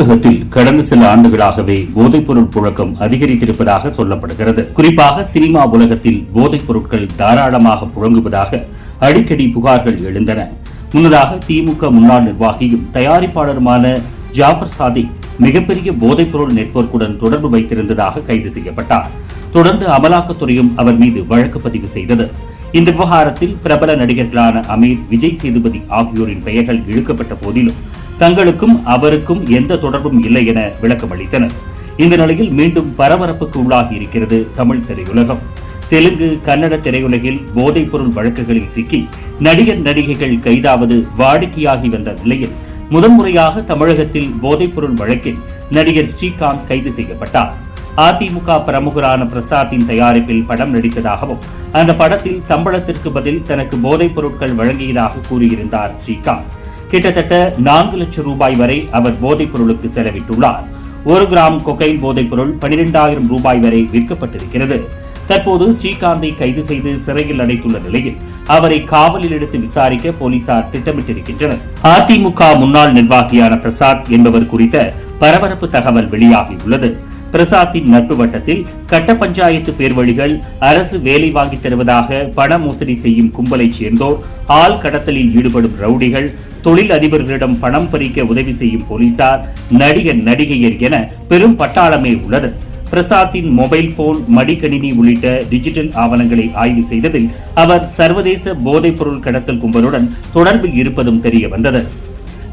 தமிழகத்தில் கடந்த சில ஆண்டுகளாகவே போதைப்பொருள் புழக்கம் அதிகரித்திருப்பதாக சொல்லப்படுகிறது. குறிப்பாக சினிமா உலகத்தில் போதைப் பொருட்கள் தாராளமாக புழங்குவதாக அடிக்கடி புகார்கள் எழுந்தன. முன்னதாக திமுக முன்னாள் நிர்வாகியும் தயாரிப்பாளருமான ஜாஃபர் சாதிக் மிகப்பெரிய போதைப்பொருள் நெட்வொர்க்குடன் தொடர்பு வைத்திருந்ததாக கைது செய்யப்பட்டார். தொடர்ந்து அமலாக்கத்துறையும் அவர் மீது வழக்கு பதிவு செய்தது. இந்த விவகாரத்தில் பிரபல நடிகர்களான அமீர் விஜய் சேதுபதி ஆகியோரின் பெயர்கள் இழுக்கப்பட்ட போதிலும் தங்களுக்கும் அவருக்கும் எந்த தொடர்பும் இல்லை என விளக்கமளித்தனர் இந்த நிலையில் மீண்டும் பரபரப்புக்கு உள்ளாகி இருக்கிறது தமிழ் திரையுலகம். தெலுங்கு கன்னட திரையுலகில் போதைப்பொருள் வழக்குகளில் சிக்கி நடிகர் நடிகைகள் கைதாவது வாடிக்கையாகி வந்த நிலையில் முதன்முறையாக தமிழகத்தில் போதைப்பொருள் வழக்கில் நடிகர் ஸ்ரீகாந்த் கைது செய்யப்பட்டார். அதிமுக பிரமுகரான பிரசாத்தின் தயாரிப்பில் படம் நடித்ததாகவும் அந்த படத்தில் சம்பளத்திற்கு பதில் தனக்கு போதைப் பொருட்கள் வழங்கியதாக கூறியிருந்தார் ஸ்ரீகாந்த். கிட்டத்தட்ட நான்கு லட்சம் ரூபாய் வரை அவர் போதைப் பொருளுக்கு செலவிட்டுள்ளார். ஒரு கிராம் கொக்கைன் போதைப் பொருள் பனிரெண்டாயிரம் ரூபாய் வரை விற்கப்பட்டிருக்கிறது. தற்போது ஸ்ரீகாந்தை கைது செய்து சிறையில் அடைத்துள்ள நிலையில் அவரை காவலில் எடுத்து விசாரிக்க போலீசார் திட்டமிட்டிருக்கின்றனர். அதிமுக முன்னாள் நிர்வாகியான பிரசாத் என்பவர் குறித்த பரபரப்பு தகவல் வெளியாகியுள்ளது. பிரசாத்தின் நட்பு வட்டத்தில் கட்ட பஞ்சாயத்து பேர்வழிகள் அரசு வேலை வாங்கி தருவதாக பண மோசடி செய்யும் கும்பலைச் சேர்ந்தோர் ஆள் கடத்தலில் ஈடுபடும் ரவுடிகள் தொழில் அதிபர்களிடம் பணம் பறிக்க உதவி செய்யும் போலீசார் நடிகர் நடிகையர் என பெரும் பட்டாளமே உள்ளது. பிரசாத்தின் மொபைல் போன் மடிக்கணினி உள்ளிட்ட டிஜிட்டல் ஆவணங்களை ஆய்வு செய்ததில் அவர் சர்வதேச போதைப்பொருள் கடத்தல் கும்பலுடன் தொடர்பில் இருப்பதும் தெரிய வந்தது.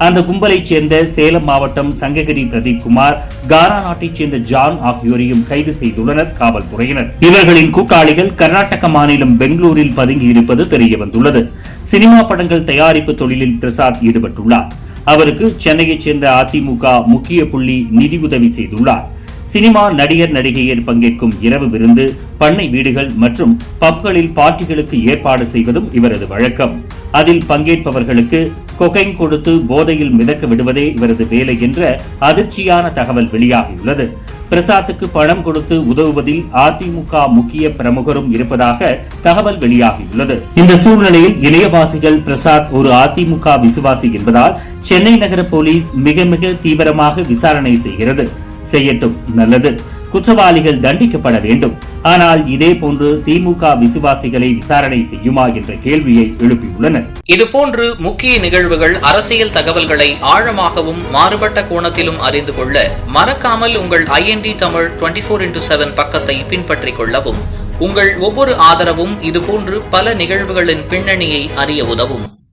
அந்த கும்பலைச் சேர்ந்த சேலம் மாவட்டம் சங்ககிரி பிரதீப் குமார் கானா நாட்டைச் சேர்ந்த ஜான் ஆகியோரையும் கைது செய்துள்ளனர் காவல்துறையினர். இவர்களின் கூட்டாளிகள் கர்நாடக மாநிலம் பெங்களூரில் பதுங்கி இருப்பது தெரிய வந்துள்ளது சினிமா படங்கள் தயாரிப்பு தொழிலில் பிரசாத் ஈடுபட்டுள்ளார். அவருக்கு சென்னையைச் சேர்ந்த அதிமுக முக்கிய புள்ளி நிதி உதவி செய்துள்ளார். சினிமா நடிகர் நடிகையர் பங்கேற்கும் இரவு விருந்து பண்ணை வீடுகள் மற்றும் பப்களில் பார்ட்டிகளுக்கு ஏற்பாடு செய்வதும் இவரது வழக்கம். அதில் பங்கேற்பவர்களுக்கு கொகைன் கொடுத்து போதையில் மிதக்க விடுவதே இவரது வேலை என்ற அதிர்ச்சியான தகவல் வெளியாகியுள்ளது. பிரசாத்துக்கு பணம் கொடுத்து உதவுவதில் அதிமுக முக்கிய பிரமுகரும் இருப்பதாக தகவல் வெளியாகியுள்ளது. இந்த சூழ்நிலையில் இளையவாசிகள் பிரசாத் ஒரு அதிமுக விசுவாசி என்பதால் சென்னை நகர போலீஸ் மிக மிக தீவிரமாக விசாரணை செய்கிறது. செய்யட்டும் நல்லது. குற்றவாளிகள் தண்டிக்கப்பட வேண்டும். ஆனால் இதே போன்று திமுக விசுவாசிகளை விசாரணை செய்யுமா என்ற கேள்வியை எழுப்பியுள்ளனர். இதுபோன்று முக்கிய நிகழ்வுகள் அரசியல் தகவல்களை ஆழமாகவும் மாறுபட்ட கோணத்திலும் அறிந்து கொள்ள மறக்காமல் உங்கள் IND Tamil twenty four into seven பக்கத்தை பின்பற்றிக் கொள்ளவும். உங்கள் ஒவ்வொரு ஆதரவும் இதுபோன்று பல நிகழ்வுகளின் பின்னணியை அறிய உதவும்.